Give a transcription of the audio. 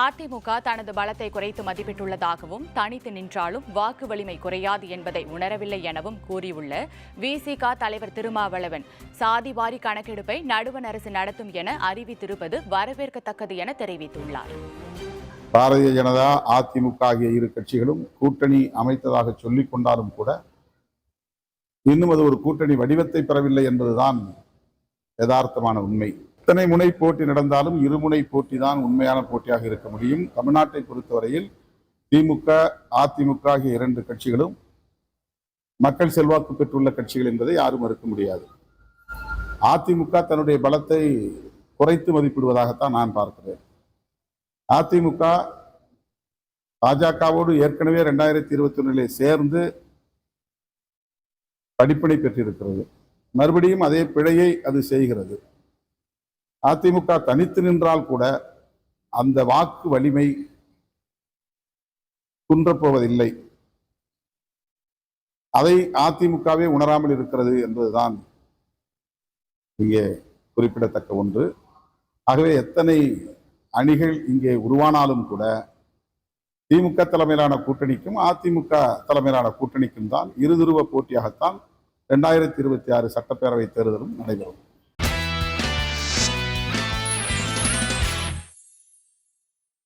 அதிமுக தனது பலத்தை குறைத்து மதிப்பிட்டுள்ளதாகவும் தனித்து நின்றாலும் வாக்கு வலிமை குறையாது என்பதை உணரவில்லை எனவும் கூறியுள்ள விசிக தலைவர் திருமாவளவன் சாதிவாரி கணக்கெடுப்பை நடுவண் அரசு நடத்தும் என அறிவித்திருப்பது வரவேற்கத்தக்கது என தெரிவித்துள்ளார். பாரதிய ஜனதா அதிமுக ஆகிய இரு கட்சிகளும் கூட்டணி அமைத்ததாக சொல்லிக் கொண்டாலும் கூட இன்னும் அது ஒரு கூட்டணி வடிவத்தை பெறவில்லை என்பதுதான் யதார்த்தமான உண்மை. இத்தனை முனை போட்டி நடந்தாலும் இருமுனை போட்டி தான் உண்மையான போட்டியாக இருக்க முடியும். தமிழ்நாட்டை பொறுத்தவரையில் திமுக அதிமுக ஆகிய இரண்டு கட்சிகளும் மக்கள் செல்வாக்கு பெற்றுள்ள கட்சிகள் என்பதை யாரும் மறுக்க முடியாது. அதிமுக தன்னுடைய பலத்தை குறைத்து மதிப்பிடுவதாகத்தான் நான் பார்க்கிறேன். அதிமுக பாஜகவோடு ஏற்கனவே ரெண்டாயிரத்தி இருபத்தி ஒன்றிலே சேர்ந்து படிப்பினை பெற்றிருக்கிறது. மறுபடியும் அதே பிழையை அது செய்கிறது. அதிமுக தனித்து நின்றால் கூட அந்த வாக்கு வலிமை குன்றப்போவதில்லை. அதை அதிமுகவே உணராமல் இருக்கிறது என்பதுதான் இங்கே குறிப்பிடத்தக்க ஒன்று. ஆகவே எத்தனை அணிகள் இங்கே உருவானாலும் கூட திமுக தலைமையிலான கூட்டணிக்கும் அதிமுக தலைமையிலான கூட்டணிக்கும் தான் இருதுருவ போட்டியாகத்தான் இரண்டாயிரத்தி இருபத்தி ஆறு சட்டப்பேரவை தேர்தலும் நடைபெறும்.